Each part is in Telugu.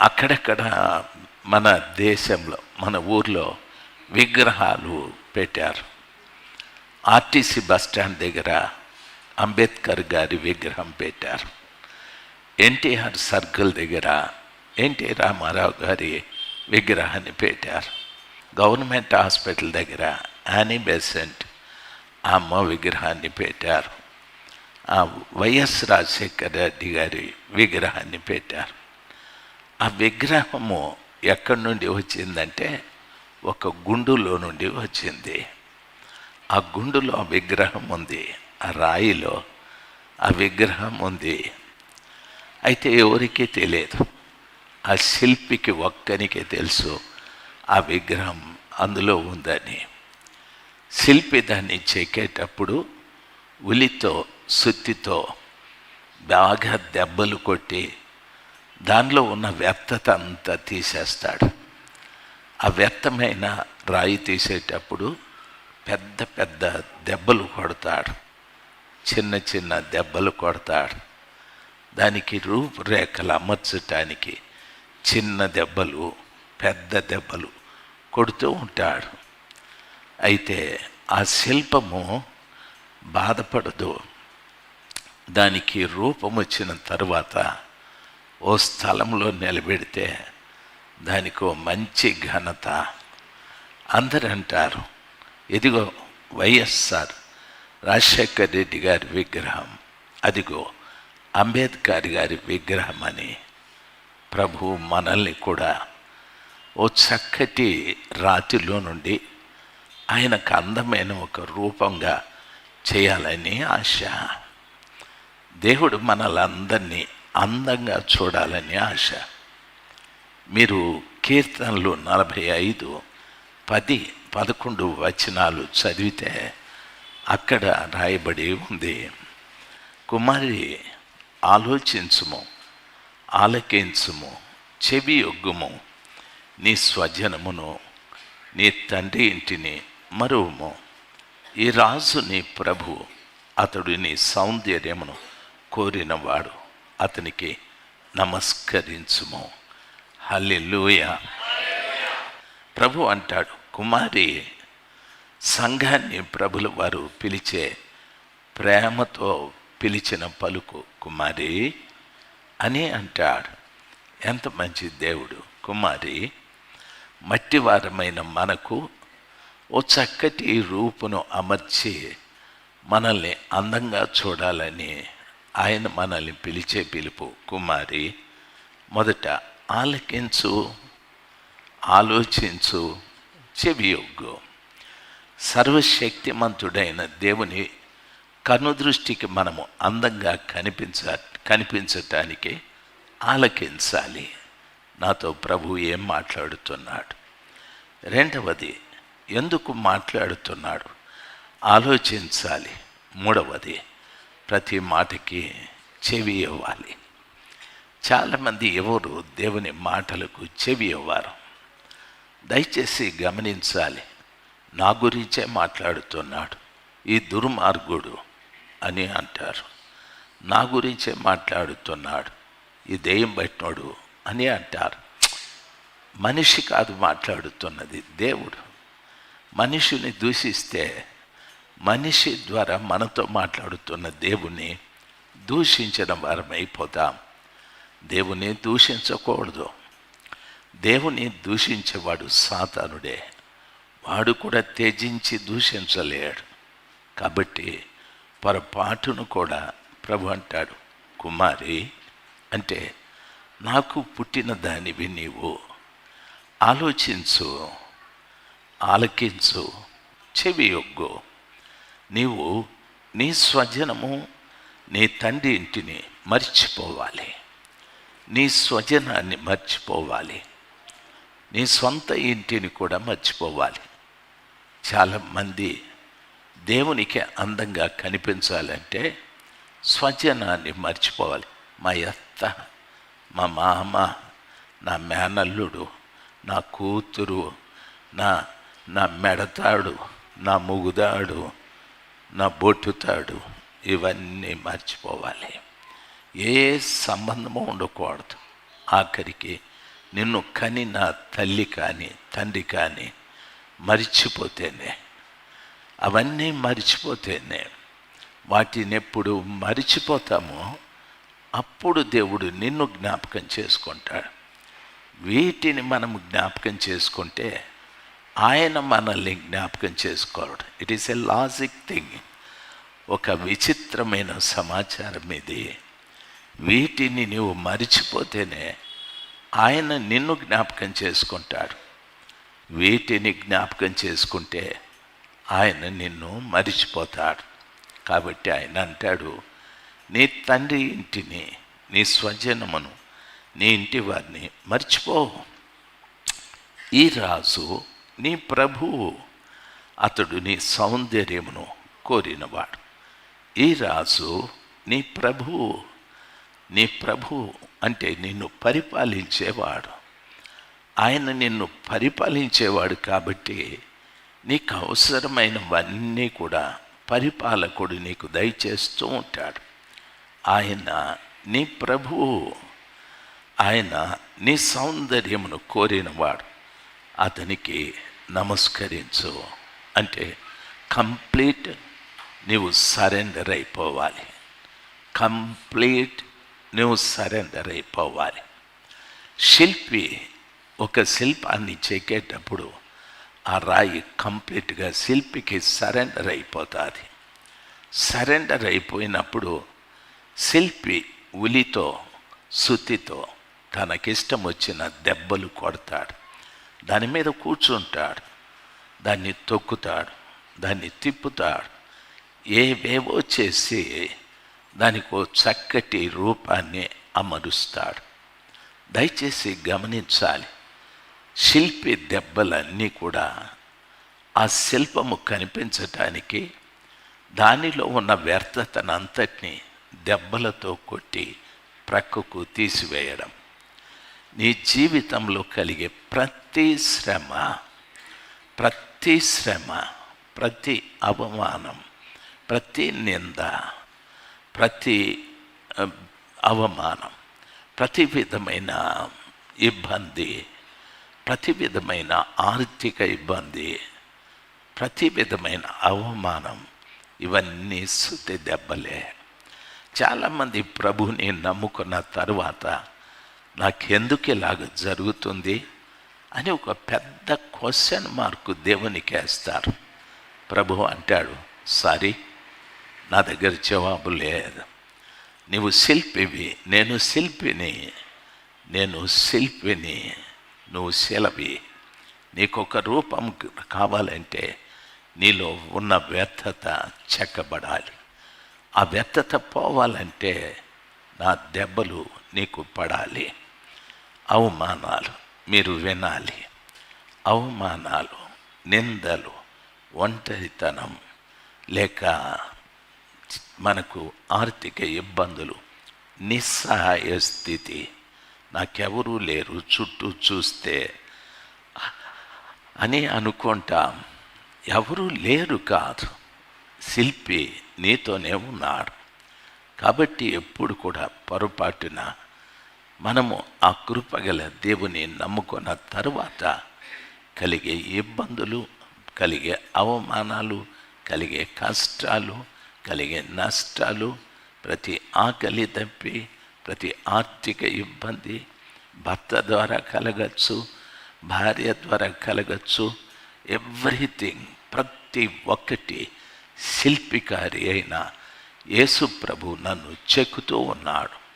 అక్కడక్కడ మన దేశంలో మన ఊర్లో విగ్రహాలు పెట్టారు. ఆర్టీసీ బస్ స్టాండ్ దగ్గర అంబేద్కర్ గారి విగ్రహం పెట్టారు. ఎన్టీఆర్ సర్కిల్ దగ్గర ఎన్టీ రామారావు గారి విగ్రహాన్ని పెట్టారు. గవర్నమెంట్ హాస్పిటల్ దగ్గర యానీ బెసెంట్ అమ్మ విగ్రహాన్ని పెట్టారు. ఆ వైఎస్ రాజశేఖర రెడ్డి గారి విగ్రహాన్ని పెట్టారు. ఆ విగ్రహము ఎక్కడి నుండి వచ్చిందంటే ఒక గుండులో నుండి వచ్చింది. ఆ గుండులో ఆ విగ్రహం ఉంది ఆ రాయిలో ఆ విగ్రహం ఉంది. అయితే ఎవరికీ తెలియదు ఆ శిల్పికి ఒక్కనికే తెలుసు ఆ విగ్రహం అందులో ఉందని. శిల్పి దాన్ని చెక్కేటప్పుడు ఉలితో సుత్తితో బాగా దెబ్బలు కొట్టి దానిలో ఉన్న వ్యర్థత అంతా తీసేస్తాడు. ఆ వ్యర్థమైన రాయి తీసేటప్పుడు పెద్ద పెద్ద దెబ్బలు కొడతాడు. చిన్న చిన్న దెబ్బలు కొడతాడు. దానికి రూపురేఖలు అమర్చటానికి చిన్న దెబ్బలు పెద్ద దెబ్బలు కొడుతూ ఉంటాడు. అయితే ఆ శిల్పము బాధపడదు. దానికి రూపం వచ్చిన తర్వాత ఓ స్థలంలో నిలబెడితే దానికి ఓ మంచి ఘనత. అందరు అంటారు ఇదిగో వైఎస్ఆర్ రాజశేఖర్ రెడ్డి గారి విగ్రహం. అదిగో అంబేద్కర్ గారి విగ్రహం అని ప్రభు మనల్ని కూడా ఓ చక్కటి రాతిలో నుండి ఆయనకు అందమైన ఒక రూపంగా చేయాలని ఆశ. దేవుడు మనలందరినీ అందంగా చూడాలని ఆశ. మీరు కీర్తనలు నలభై ఐదు పది పదకొండు వచనాలు చదివితే అక్కడ రాయబడి ఉంది. కుమారి ఆలోచించుము ఆలకించుము చెవి ఒగ్గుము నీ స్వజనమును నీ తండ్రి ఇంటిని మరువుము. ఈ రాజు నీ ప్రభు అతడు నీ సౌందర్యమును కోరినవాడు. అతనికి నమస్కరించుము. హల్లెలూయ. ప్రభు అంటాడు కుమారి సంఘాన్ని ప్రభుల వారు పిలిచే ప్రేమతో పిలిచిన పలుకు కుమారి అని అంటాడు. ఎంత మంచి దేవుడు కుమారి. మట్టివారమైన మనకు ఓ చక్కటి రూపును అమర్చి మనల్ని అందంగా చూడాలని ఆయన మనల్ని పిలిచే పిలుపు. కుమారి మొదట ఆలకించు ఆలోచించు చెవియొగ్గు. సర్వశక్తిమంతుడైన దేవుని కనుదృష్టికి మనము అందంగా కనిపించ కనిపించటానికి ఆలకించాలి. నాతో ప్రభు ఏం మాట్లాడుతున్నాడు? రెండవది ఎందుకు మాట్లాడుతున్నాడు? ఆలోచించాలి. మూడవది ప్రతి మాటకి చెవి ఇవ్వాలి. చాలామంది ఎవరు దేవుని మాటలకు చెవి ఇవ్వరు. దయచేసి గమనించాలి. నా గురించే మాట్లాడుతున్నాడు. ఈ దుర్మార్గుడు అని అంటారు. నా గురించే మాట్లాడుతున్నాడు. ఈ దెయ్యం పెట్టినోడు అని అంటారు. మనిషి కాదు మాట్లాడుతున్నది దేవుడు. మనిషిని దూషిస్తే మనిషి ద్వారా మనతో మాట్లాడుతున్న దేవుని దూషించడం వారం అయిపోతాం దేవుని దూషించకూడదు. దేవుని దూషించేవాడు సాతానుడే. వాడు కూడా త్యజించి దూషించలేడు. కాబట్టి పొరపాటును కూడా ప్రభు అంటాడు కుమారి అంటే నాకు పుట్టిన దానివి నీవు. ఆలోచించు ఆలకించు చెవి యొగ్గు. నీవు నీ స్వజనము నీ తండ్రి ఇంటిని మర్చిపోవాలి. నీ స్వజనాన్ని మర్చిపోవాలి. నీ సొంత ఇంటిని కూడా మర్చిపోవాలి. చాలామంది దేవునికి అందంగా కనిపించాలంటే స్వజనాన్ని మర్చిపోవాలి. మా అత్త మా మామ నా మేనల్లుడు నా కూతురు నా నా మెడతాడు నా ముగుదాడు నా బొట్టుతాడు. ఇవన్నీ మర్చిపోవాలి. ఏ సంబంధము ఉండకూడదు. ఆఖరికి నిన్ను కనిన తల్లి కానీ తండ్రి కానీ మరిచిపోతేనే అవన్నీ మరిచిపోతేనే వాటిని ఎప్పుడు మరిచిపోతామో అప్పుడు దేవుడు నిన్ను జ్ఞాపకం చేసుకుంటాడు. వీటిని మనం జ్ఞాపకం చేసుకుంటే ఆయన మనల్ని జ్ఞాపకం చేసుకోవడం. It is a logic thing ఒక విచిత్రమైన సమాచారం ఇది వీటిని నువ్వు మరిచిపోతేనే ఆయన నిన్ను జ్ఞాపకం చేసుకుంటాడు. వీటిని జ్ఞాపకం చేసుకుంటే ఆయన నిన్ను మరిచిపోతాడు. కాబట్టి ఆయన అంటాడు నీ తండ్రి ఇంటిని నీ స్వజనమును నీ ఇంటి వారిని మర్చిపో ఈ రాజు నీ ప్రభువు అతడు నీ సౌందర్యమును కోరినవాడు. ఈ రాజు నీ ప్రభువు నీ ప్రభువు అంటే నిన్ను పరిపాలించేవాడు. ఆయన నిన్ను పరిపాలించేవాడు కాబట్టి నీకు అవసరమైనవన్నీ కూడా పరిపాలకుడు నీకు దయచేస్తూ ఉంటాడు. ఆయన నీ ప్రభువు ఆయన నీ సౌందర్యమును కోరినవాడు. అతనికి నమస్కరించు. అంటే కంప్లీట్ నీవు సరెండర్ అయిపోవాలి. కంప్లీట్ నువ్వు సరెండర్ అయిపోవాలి. శిల్పి ఒక శిల్పాన్ని చెక్కేటప్పుడు ఆ రాయి కంప్లీట్గా శిల్పికి సరెండర్ అయిపోతుంది. సరెండర్ అయిపోయినప్పుడు శిల్పి ఉలితో సుత్తితో తనకిష్టం వచ్చిన దెబ్బలు కొడతాడు. దాని మీద కూర్చుంటాడు. దాన్ని తొక్కుతాడు దాన్ని తిప్పుతాడు. ఏవేవో చేసి దానికి ఓ చక్కటి రూపాన్ని అమరుస్తాడు. దయచేసి గమనించాలి. శిల్పి దెబ్బలన్నీ కూడా ఆ శిల్పము కనిపించటానికి దానిలో ఉన్న వ్యర్థతనంతటిని దెబ్బలతో కొట్టి ప్రక్కకు తీసివేయడం. నీ జీవితంలో కలిగే ప్రతి ప్రతి శ్రమ ప్రతి శ్రమ ప్రతి అవమానం ప్రతి నింద ప్రతి అవమానం ప్రతి విధమైన ఇబ్బంది ప్రతి విధమైన ఆర్థిక ఇబ్బంది ప్రతి విధమైన అవమానం ఇవన్నీ శుద్ధి దెబ్బలే. చాలామంది ప్రభుని నమ్ముకున్న తరువాత నాకెందుకు ఇలాగ జరుగుతుంది? అని ఒక పెద్ద క్వశ్చన్ మార్కు దేవునికి వేస్తారు ప్రభు అంటాడు సారీ నా దగ్గర జవాబు లేదు. నీవు శిల్పివి నేను శిల్పిని నేను శిల్పిని నువ్వు శిలవి. నీకొక రూపం కావాలంటే నీలో ఉన్న వ్యర్థత చెక్కబడాలి. ఆ వ్యర్థత పోవాలంటే నా దెబ్బలు నీకు పడాలి. అవమానాలు. మీరు వినాలి. అవమానాలు నిందలు ఒంటరితనం లేక మనకు ఆర్థిక ఇబ్బందులు నిస్సహాయ స్థితి నాకెవరూ లేరు చుట్టూ చూస్తే అని అనుకుంటాం. ఎవరూ లేరు కాదు. శిల్పి నీతోనే ఉన్నాడు. కాబట్టి ఎప్పుడు కూడా పొరపాటున మనము ఆ కృపగల దేవుని నమ్ముకున్న తరువాత కలిగే ఇబ్బందులు కలిగే అవమానాలు కలిగే కష్టాలు కలిగే నష్టాలు ప్రతి ఆకలి తప్పి ప్రతి ఆర్థిక ఇబ్బంది భర్త ద్వారా కలగచ్చు భార్య ద్వారా కలగచ్చు ఎవ్రీథింగ్ ప్రతి ఒక్కటి శిల్పికారి అయిన యేసు ప్రభు నన్ను చెక్కుతూ ఉన్నాడు.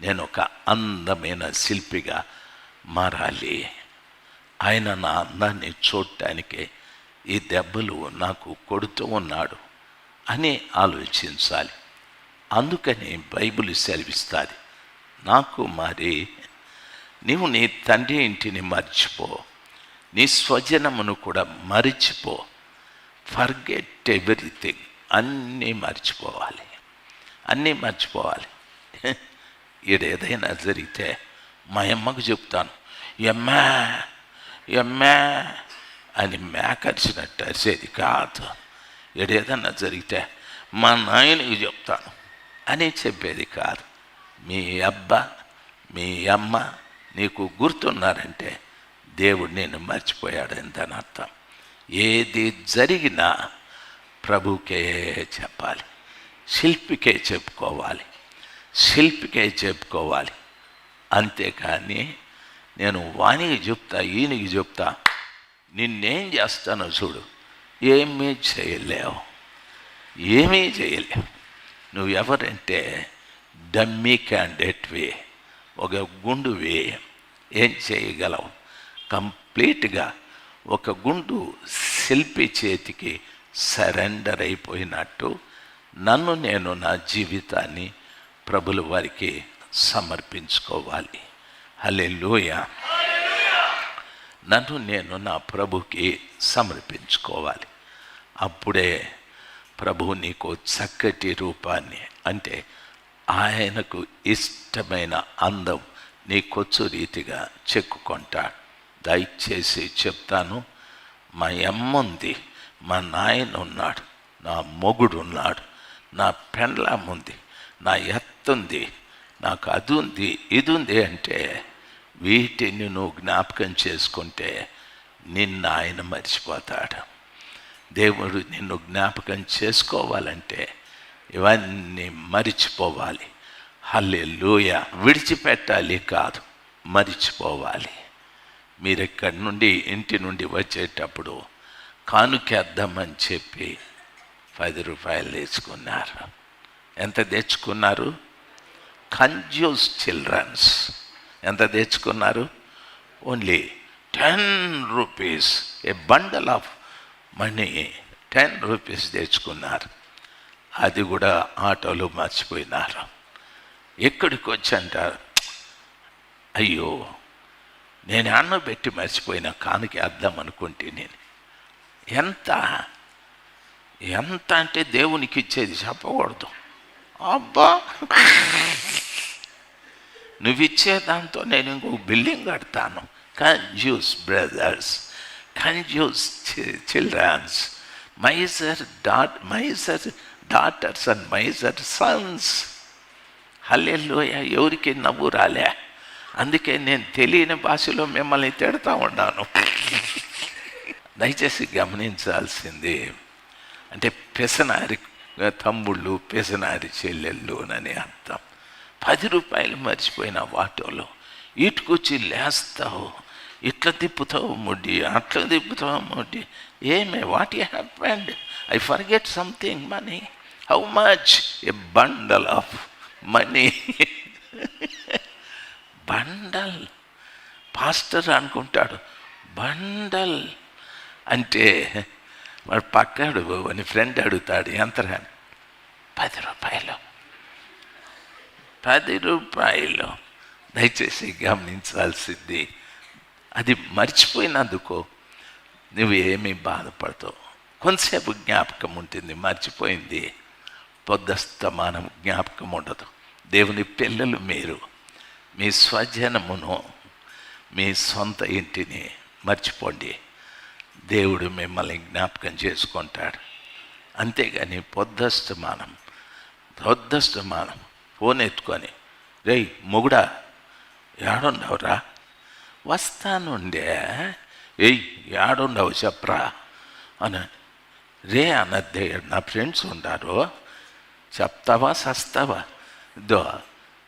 నేను ఒక అందమైన శిల్పిగా మారాలి. ఆయన నా అందాన్ని చూడటానికి ఈ దెబ్బలు నాకు కొడుతూ ఉన్నాడు అని ఆలోచించాలి. అందుకని బైబిల్ సెలవిస్తుంది నాకు మరి నీవు నీ తండ్రి ఇంటిని మర్చిపో నీ స్వజనమును కూడా మరిచిపో. Forget everything. అన్నీ మర్చిపోవాలి. అన్నీ మర్చిపోవాలి. ఏదేదైనా జరిగితే మా అమ్మకు చెప్తాను. ఎమ్మా ఎమ్మా అని మేకరిచినట్టు అరిసేది కాదు. ఈడ జరిగితే మా నాయనకి చెప్తాను. అని చెప్పేది కాదు. మీ అబ్బ మీ అమ్మ నీకు గుర్తున్నారంటే దేవుడు నేను మర్చిపోయాడు దాని అర్థం. ఏది జరిగినా ప్రభుకే చెప్పాలి. శిల్పికే చెప్పుకోవాలి. శిల్పికే చెప్పుకోవాలి. అంతేకాని నేను వానికి చెప్తా ఈయనకి చెప్తా నిన్నేం చేస్తానో చూడు. ఏమీ చేయలేవు. ఏమీ చేయలేవు. నువ్వు ఎవరంటే డమ్మీ క్యాండిడేట్వి ఒక గుండువి ఏం చేయగలవు. కంప్లీట్గా ఒక గుండు శిల్పి చేతికి సరెండర్ అయిపోయినట్టు నన్ను నేను నా జీవితాన్ని ప్రభుల వారికి సమర్పించుకోవాలి. హలే నన్ను నేను నా ప్రభుకి సమర్పించుకోవాలి. అప్పుడే ప్రభు నీకు చక్కటి రూపాన్ని అంటే ఆయనకు ఇష్టమైన అందం నీకొచ్చు రీతిగా చెక్కుకుంటాడు దయచేసి చెప్తాను మా అమ్ముంది మా నాయన ఉన్నాడు నా మొగుడు ఉన్నాడు నా పెండ్లాం ఉంది ఎంత ఉంది నాకు అది ఉంది ఇది ఉంది అంటే వీటిని నువ్వు జ్ఞాపకం చేసుకుంటే నిన్న ఆయన మర్చిపోతాడు. దేవుడు నిన్ను జ్ఞాపకం చేసుకోవాలంటే ఇవన్నీ మరిచిపోవాలి. హల్లే లూయ విడిచిపెట్టాలి కాదు మరిచిపోవాలి. మీరు ఇక్కడి నుండి ఇంటి నుండి వచ్చేటప్పుడు కానుకేద్దామని చెప్పి పది రూపాయలు తెచ్చుకున్నారు. ఎంత తెచ్చుకున్నారు? కన్జ్యూస్ చిల్డ్రన్స్ ఎంత తెచ్చుకున్నారు? Only ten rupees a bundle of money ten rupees తెచ్చుకున్నారు. అది కూడా ఆటోలో మర్చిపోయినారు. ఎక్కడికి వచ్చి అంటారు అయ్యో నేను అన్న పెట్టి మర్చిపోయిన కానుక అర్థం అనుకుంటే నేను. ఎంత? ఎంత అంటే దేవునికి ఇచ్చేది చెప్పకూడదు. అబ్బా! నువ్వు ఇచ్చే దాంతో నేను ఇంకో బిల్డింగ్ కడతాను. కన్జ్యూస్ brothers కన్జ్యూస్ childrens miser dot miser daughters and miser sons hallelujah ఎవరికి నవ్వు రాలే. అందుకే నేను తెలియని భాషలో మిమ్మల్ని తిడతా ఉన్నాను. దయచేసి గమనించాల్సింది అంటే పెసనారి తమ్ముళ్ళు పెసనారి చెల్లెళ్ళు అని అర్థం. పది రూపాయలు మర్చిపోయిన వాటోలో ఇటుకొచ్చి లేస్తావు. ఇట్లా తిప్పుతావు ముడ్డి అట్లా తిప్పుతావు ముడ్డి. ఏమే what you happened I forget something money how much a bundle of money bundle pastor అనుకుంటాడు బండల్ అంటే వాడు పక్కాడు అని ఫ్రెండ్ అడుగుతాడు ఎంత పది రూపాయలు. పది రూపాయలు. దయచేసి గమనించాల్సింది. అది మర్చిపోయినందుకో నువ్వు ఏమీ బాధపడతావు. కొంతసేపు జ్ఞాపకం ఉంటుంది మర్చిపోయింది. పొద్దస్తమానం జ్ఞాపకం ఉండదు. దేవుని పిల్లలు మీరు. మీ స్వజనమును మీ సొంత ఇంటిని మర్చిపోండి. దేవుడు మిమ్మల్ని జ్ఞాపకం చేసుకుంటాడు. అంతేగాని పొద్దస్తమానం పొద్దస్తమానం ఫోన్ ఎత్తుకొని రేయ్ మొగుడా ఏడుండవురా? వస్తానుండే. ఏయ్ ఏడుండవు చెప్పరా? అని రే అన్నదే నా ఫ్రెండ్స్ ఉండారు. చెప్తావా సస్తావా? దో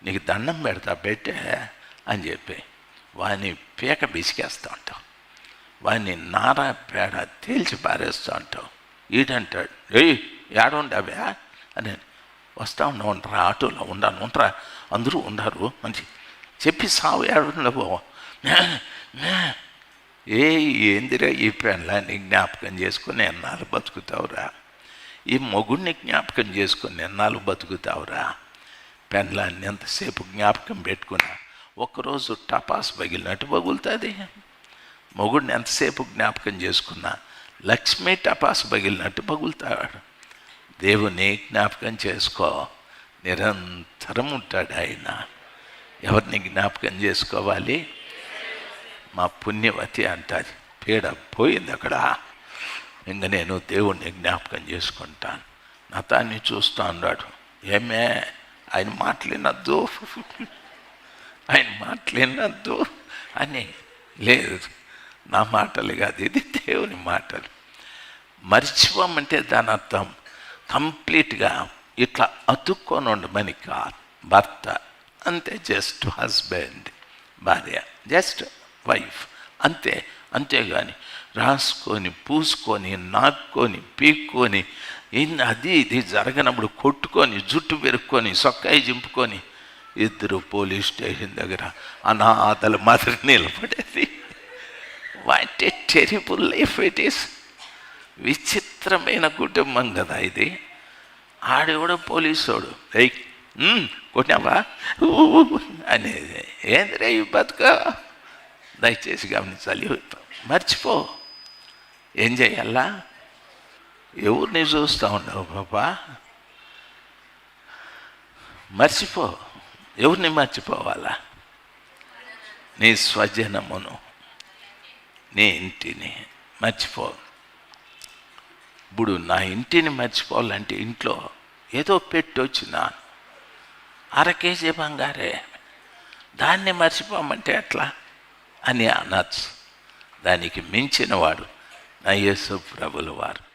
నీకు దండం పెడతా పెట్టే అని చెప్పి వాని పీక బిసికేస్తూ ఉంటాం వాడిని నారా పేడ తేల్చి పారేస్తూ ఉంటాం ఈడంటాడు ఏయ్ ఏడుండవే? అని వస్తా ఉన్నా ఉండరా ఆటోలో ఉండాను ఉంటారా అందరూ ఉండారు మంచి చెప్పి సావు ఏడుండవో ఏ ఏందిరా ఈ పెళ్ళాన్ని జ్ఞాపకం చేసుకుని ఎన్నాళ్ళు బతుకుతావురా? ఈ మొగుడిని జ్ఞాపకం చేసుకుని ఎన్నాళ్ళు బతుకుతావురా? పెళ్ళాన్ని ఎంతసేపు జ్ఞాపకం పెట్టుకున్నా ఒక్కరోజు టపాస్ పగిలినట్టు పగులుతుంది. మొగుడిని ఎంతసేపు జ్ఞాపకం చేసుకున్నా లక్ష్మీ టపాస్ పగిలినట్టు పగులుతాడు. దేవుని జ్ఞాపకం చేసుకో. నిరంతరం ఉంటాడు ఆయన. ఎవరిని జ్ఞాపకం చేసుకోవాలి? మా పుణ్యవతి అంటది. పీడ పోయింది అక్కడ. ఇంక నేను దేవుణ్ణి జ్ఞాపకం చేసుకుంటాను. నా తాన్ని చూస్తూ ఉన్నాడు ఏమే? ఆయన మాట్లాడినద్దు ఆయన మాట్లాడినద్దు అని. లేదు. నా మాటలు కాదు. ఇది దేవుని మాటలు. మర్చిపోమంటే దాని అర్థం కంప్లీట్గా ఇట్లా అతుక్కొని ఉండమని కాదు భర్త అంతే జస్ట్ హస్బెండ్ భార్య జస్ట్ వైఫ్ అంతే అంతేగాని రాసుకొని పూసుకొని నాక్కొని పీక్కొని అది ఇది జరగనప్పుడు కొట్టుకొని జుట్టు పెరుక్కొని సొక్కాయి చింపుకొని ఇద్దరు పోలీస్ స్టేషన్ దగ్గర అనాథల మాదిరి నిలబడేది. What a terrible life it is విచిత్రమైన కుటుంబం కదా ఇది. ఆడు కూడా పోలీసోడు. ఎయ్ కొట్టినావా? అనేది ఏంది రే ఈ బతుక? దయచేసి గమనించాలి. మర్చిపో. ఏం చేయాలా? ఎవరిని చూస్తూ ఉండవు పాపా మర్చిపో. ఎవరిని మర్చిపోవాలా? నీ స్వజనమును నీ ఇంటిని మర్చిపో. ఇప్పుడు నా ఇంటిని మర్చిపోవాలంటే ఇంట్లో ఏదో పెట్టి వచ్చిన అర కేజీ బంగారే దాన్ని మర్చిపోమంటే ఎట్లా? అని అనొచ్చు. దానికి మించిన వాడు నా యేసు ప్రభుల వారు.